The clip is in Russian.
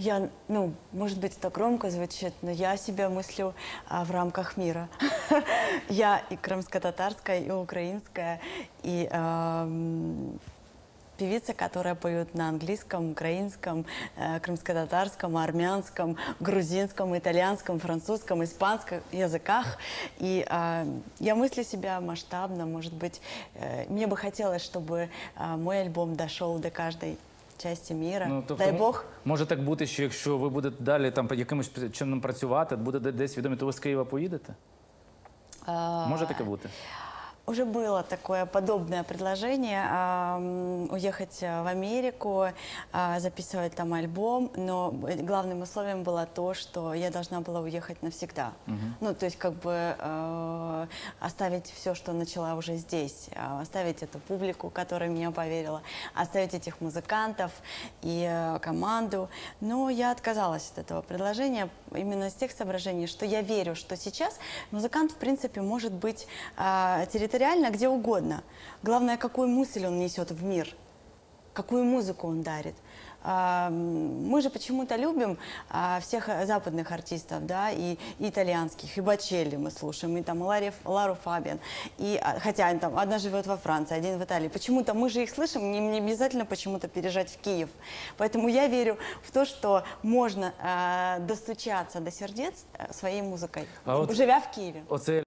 Я, ну, может быть, это громко звучит, но я себя мыслю а, в рамках мира. Я и крымско-татарская, и украинская, и ам, певица, которая поет на английском, украинском, э, крымско-татарском, армянском, грузинском, итальянском, французском, испанском языках. И а, я мыслю себя масштабно, может быть, э, мне бы хотелось, чтобы а, мой альбом дошел до каждой части мира. тобто Дай м- Бог. Може так бути, що якщо ви будете далі там по якимось чином працювати, буде десь відомі, то ви з Києва поїдете? А, Може таке бути? Уже было такое подобное предложение а, м, уехать а, в Америку, а, записывать там альбом, но главным условием было то, что я должна была уехать навсегда. Ну, то есть как бы э, оставить все, что начала уже здесь, а, оставить эту публику, которая меня поверила, оставить этих музыкантов и э, команду. Но я отказалась от этого предложения именно с тех соображений, что я верю, что сейчас музыкант, в принципе, может быть территориально где угодно. Главное, какую мысль он несет в мир, какую музыку он дарит. А, Мы же почему-то любим а, всех западных артистов, да, и, и итальянских, и Бачелли мы слушаем, и там Ларри, Лару Фабиан, и, а, хотя там одна живет во Франции, один в Италии. Почему-то мы же их слышим, не, не обязательно почему-то переезжать в Киев. Поэтому я верю в то, что можно достучаться до сердец э, своей музыкой, А живя в Киеве.